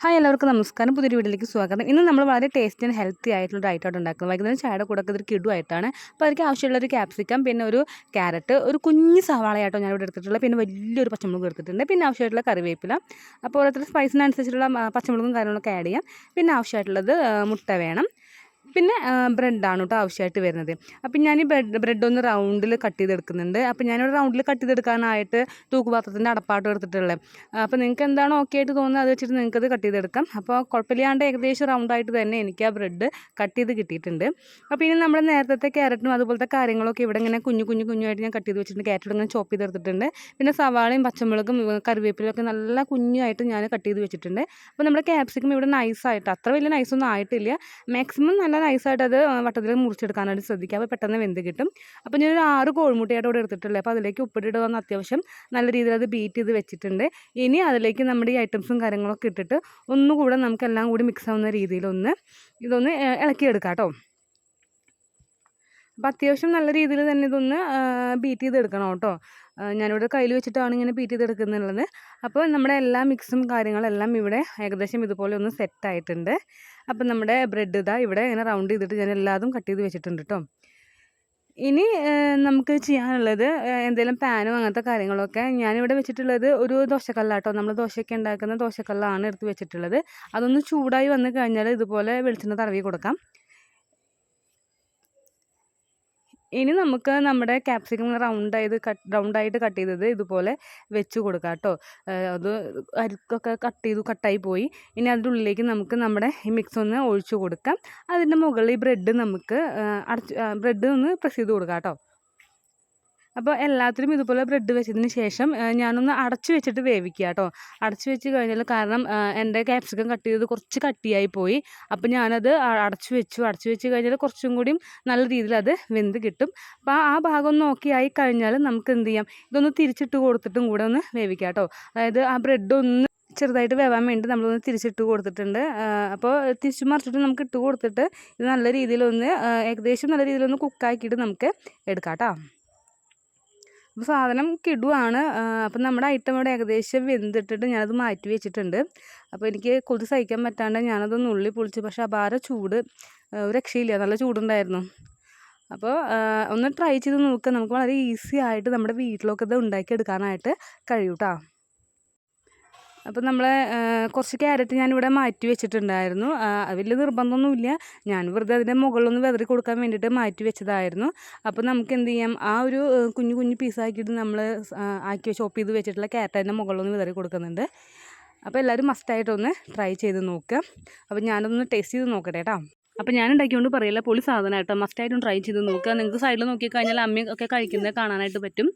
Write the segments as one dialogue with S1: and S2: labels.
S1: Hi എല്ലാവർക്കും നമസ്കാരം. പുതിയൊരു വീട്ടിലേക്ക് സ്വാഗതം. ഇന്ന് നമ്മൾ വളരെ ടേസ്റ്റി ആൻഡ് ഹെൽത്തി ആയിട്ടുള്ള ഒരു ഐറ്റമായിട്ട് ഉണ്ടാക്കുന്നത് വൈകുന്നേരം ചായയുടെ കൂടെ ഇതൊരു കിടുവായിട്ടാണ്. അപ്പോൾ അതിലേക്ക് ആവശ്യമുള്ള ഒരു ക്യാപ്സിക്കം പിന്നെ ഒരു ക്യാരറ്റ് ഒരു കുഞ്ഞ് സവാളയായിട്ടോ ഞാനിവിടെ എടുത്തിട്ടുള്ളത്. പിന്നെ വലിയൊരു പച്ചമുളക് എടുത്തിട്ടുണ്ട്. പിന്നെ ആവശ്യമായിട്ടുള്ള കറിവേപ്പില. അപ്പോൾ ഓരോരുത്തർ സ്പൈസിനനുസരിച്ചുള്ള പച്ചമുളകും കാര്യങ്ങളൊക്കെ ആഡ് ചെയ്യാം. പിന്നെ ആവശ്യമായിട്ടുള്ളത് മുട്ട വേണം. പിന്നെ ബ്രെഡാണ് കേട്ടോ ആവശ്യമായിട്ട് വരുന്നത്. അപ്പം ഞാൻ ഈ ബ്രെഡ് ബ്രെഡ് ഒന്ന് റൗണ്ടിൽ കട്ട് ചെയ്തെടുക്കുന്നുണ്ട്. അപ്പം ഞാനിവിടെ റൗണ്ടിൽ കട്ട് ചെയ്തെടുക്കാനായിട്ട് തൂക്കുപാത്രത്തിന്റെ അടപ്പാട്ട് എടുത്തിട്ടുള്ളത് അപ്പോൾ നിങ്ങൾക്ക് എന്താണ് ഓക്കെ ആയിട്ട് തോന്നുന്നത്? അത് വെച്ചിട്ട് നിങ്ങൾക്കത് കട്ട് ചെയ്തെടുക്കാം. അപ്പോൾ കുഴപ്പമില്ലാണ്ട് ഏകദേശം റൗണ്ടായിട്ട് തന്നെ എനിക്ക് ആ ബ്രെഡ് കട്ട് ചെയ്ത് കിട്ടിയിട്ടുണ്ട്. അപ്പോൾ ഇനി നമ്മൾ നേരത്തെ ക്യാരറ്റും അതുപോലത്തെ കാര്യങ്ങളൊക്കെ ഇവിടെ ഇങ്ങനെ കുഞ്ഞു കുഞ്ഞു കുഞ്ഞുമായിട്ട് ഞാൻ കട്ട് ചെയ്ത് വെച്ചിട്ടുണ്ട്. ക്യാരറ്റ് ഇങ്ങനെ ചോപ്പ് ചെയ്തെടുത്തിട്ടുണ്ട്. പിന്നെ സവാളയും പച്ചമുളകും കറിവേപ്പിലൊക്കെ നല്ല കുഞ്ഞായിട്ട് ഞാൻ കട്ട് ചെയ്ത് വെച്ചിട്ടുണ്ട്. അപ്പോൾ നമ്മുടെ ക്യാപ്സിക്കം ഇവിടെ നൈസായിട്ട് അത്ര വലിയ നൈസൊന്നും ആയിട്ടില്ല. മാക്സിമം നല്ല നൈസായിട്ട് അത് വട്ടത്തിൽ മുറിച്ചെടുക്കാനായിട്ട് ശ്രദ്ധിക്കുക. അപ്പോൾ പെട്ടെന്ന് വെന്ത് കിട്ടും. അപ്പോൾ ഞാനൊരു ആറ് കോഴിമുട്ടയായിട്ട് ഇവിടെ എടുത്തിട്ടുള്ളത്. അപ്പോൾ അതിലേക്ക് ഉപ്പിട്ടിട്ട് വന്ന് അത്യാവശ്യം നല്ല രീതിയിൽ അത് ബീറ്റ് ചെയ്ത് വെച്ചിട്ടുണ്ട്. ഇനി അതിലേക്ക് നമ്മുടെ ഈ ഐറ്റംസും കാര്യങ്ങളൊക്കെ ഇട്ടിട്ട് ഒന്നുകൂടെ നമുക്കെല്ലാം കൂടി മിക്സ് ആവുന്ന രീതിയിലൊന്ന് ഇതൊന്ന് ഇളക്കിയെടുക്കാം കേട്ടോ. അപ്പോൾ അത്യാവശ്യം നല്ല രീതിയിൽ തന്നെ ഇതൊന്ന് ബീറ്റ് ചെയ്തെടുക്കണം കേട്ടോ. ഞാനിവിടെ കയ്യിൽ വെച്ചിട്ടാണ് ഇങ്ങനെ ബീറ്റ് ചെയ്തെടുക്കുന്നുള്ളത്. അപ്പോൾ നമ്മുടെ എല്ലാ മിക്സും കാര്യങ്ങളെല്ലാം ഇവിടെ ഏകദേശം ഇതുപോലെ ഒന്ന് സെറ്റ് ആയിട്ടുണ്ട്. അപ്പം നമ്മുടെ ബ്രെഡ് ഇതാ ഇവിടെ ഇങ്ങനെ റൗണ്ട് ചെയ്തിട്ട് ഞാൻ എല്ലാതും കട്ട് ചെയ്ത് വെച്ചിട്ടുണ്ട് കേട്ടോ. ഇനി നമുക്ക് ചെയ്യാനുള്ളത് എന്തെങ്കിലും പാനോ അങ്ങനത്തെ കാര്യങ്ങളൊക്കെ ഞാനിവിടെ വെച്ചിട്ടുള്ളത് ഒരു ദോശക്കല്ലാട്ടോ. നമ്മൾ ദോശയൊക്കെ ഉണ്ടാക്കുന്ന ദോശക്കല്ലാണ് എടുത്ത് വെച്ചിട്ടുള്ളത്. അതൊന്ന് ചൂടായി വന്നു കഴിഞ്ഞാൽ ഇതുപോലെ വെളിച്ചെണ്ണ തടവി കൊടുക്കാം. ഇനി നമുക്ക് നമ്മുടെ ക്യാപ്സിക്കം റൗണ്ടായത് കട്ട് റൗണ്ടായിട്ട് കട്ട് ചെയ്തത് ഇതുപോലെ വെച്ച് കൊടുക്കാം കേട്ടോ. അത് അരിക്കൊക്കെ കട്ട് ചെയ്തു കട്ടായി പോയി. ഇനി അതിന്റെ ഉള്ളിലേക്ക് നമുക്ക് നമ്മുടെ ഈ മിക്സ് ഒന്ന് ഒഴിച്ചു കൊടുക്കാം. അതിന്റെ മുകളിൽ ബ്രെഡ് നമുക്ക് അടച്ച് ബ്രെഡ് ഒന്ന് പ്രസ് ചെയ്ത് കൊടുക്കാം കേട്ടോ. അപ്പോൾ എല്ലാത്തിലും ഇതുപോലെ ബ്രെഡ് വെച്ചതിന് ശേഷം ഞാനൊന്ന് അടച്ചു വെച്ചിട്ട് വേവിക്കുക കേട്ടോ അടച്ചു വെച്ച് കഴിഞ്ഞാൽ കാരണം എന്റെ ക്യാപ്സിക്കം കട്ട് ചെയ്തത് കുറച്ച് കട്ടിയായി പോയി. അപ്പോൾ ഞാനത് അടച്ചു വെച്ചു. അടച്ചു വെച്ച് കഴിഞ്ഞാൽ കുറച്ചും കൂടിയും നല്ല രീതിയിൽ അത് വെന്ത് കിട്ടും. അപ്പോൾ ആ ഭാഗം ഒന്ന് ഓക്കെ ആയി കഴിഞ്ഞാൽ നമുക്ക് എന്ത് ചെയ്യാം? ഇതൊന്ന് തിരിച്ചിട്ട് കൊടുത്തിട്ടും കൂടെ ഒന്ന് വേവിക്കാം കേട്ടോ അതായത് ആ ബ്രെഡ് ഒന്ന് ചെറുതായിട്ട് വേവാൻ വേണ്ടി നമ്മളൊന്ന് തിരിച്ചിട്ട് കൊടുത്തിട്ടുണ്ട്. അപ്പോൾ തിരിച്ചു മറിച്ചിട്ട് നമുക്ക് ഇട്ട് കൊടുത്തിട്ട് ഇത് നല്ല രീതിയിലൊന്ന് ഏകദേശം നല്ല രീതിയിലൊന്ന് കുക്കാക്കിയിട്ട് നമുക്ക് എടുക്കാം കേട്ടോ അപ്പോൾ സാധനം കിടുവാണ്. അപ്പം നമ്മുടെ ഐറ്റം ഇവിടെ ഏകദേശം വെന്തിട്ടിട്ട് ഞാനത് മാറ്റി വെച്ചിട്ടുണ്ട്. അപ്പോൾ എനിക്ക് കൊതി സഹിക്കാൻ പറ്റാണ്ട് ഞാനതൊന്ന് ഉള്ളി പൊളിച്ചു. പക്ഷേ അപാര ചൂട്. രക്ഷയില്ല. നല്ല ചൂടുണ്ടായിരുന്നു. അപ്പോൾ ഒന്ന് ട്രൈ ചെയ്ത് നോക്കുക നമുക്ക് വളരെ ഈസി ആയിട്ട് നമ്മുടെ വീട്ടിലൊക്കെ ഇത് ഉണ്ടാക്കിയെടുക്കാനായിട്ട് കഴിയും അപ്പോൾ നമ്മൾ കുറച്ച് ക്യാരറ്റ് ഞാനിവിടെ മാറ്റി വെച്ചിട്ടുണ്ടായിരുന്നു. വലിയ നിർബന്ധമൊന്നുമില്ല. ഞാൻ വെറുതെ അതിന്റെ മുകളിലൊന്ന് വെതറി കൊടുക്കാൻ വേണ്ടിയിട്ട് മാറ്റി വെച്ചതായിരുന്നു. അപ്പോൾ നമുക്ക് എന്ത് ചെയ്യാം? ആ ഒരു കുഞ്ഞു കുഞ്ഞു പീസാക്കിയിട്ട് നമ്മൾ ആക്കി ചോപ്പ് ചെയ്ത് വെച്ചിട്ടുള്ള ക്യാരറ്റ് അതിന്റെ മുകളിലൊന്ന് വിതറി കൊടുക്കുന്നുണ്ട്. അപ്പോൾ എല്ലാവരും മസ്റ്റായിട്ടൊന്ന് ട്രൈ ചെയ്ത് നോക്കുക അപ്പോൾ ഞാനൊന്ന് ടേസ്റ്റ് ചെയ്ത് നോക്കട്ടെ കേട്ടോ അപ്പം ഞാൻ ഉണ്ടാക്കിക്കൊണ്ട് പറയില്ല പൊളി സാധനമായിട്ടോ മസ്റ്റായിട്ടും ട്രൈ ചെയ്ത് നോക്കുക നിങ്ങൾക്ക് സൈഡിൽ നോക്കി കഴിഞ്ഞാൽ അമ്മയും ഒക്കെ കഴിക്കുന്നത് കാണാനായിട്ട് പറ്റും.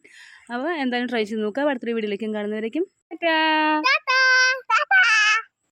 S1: അപ്പോൾ എന്തായാലും ട്രൈ ചെയ്ത് നോക്കുക അടുത്തൊരു വീഡിയോയിലേക്കും കാണുന്നവരേക്കും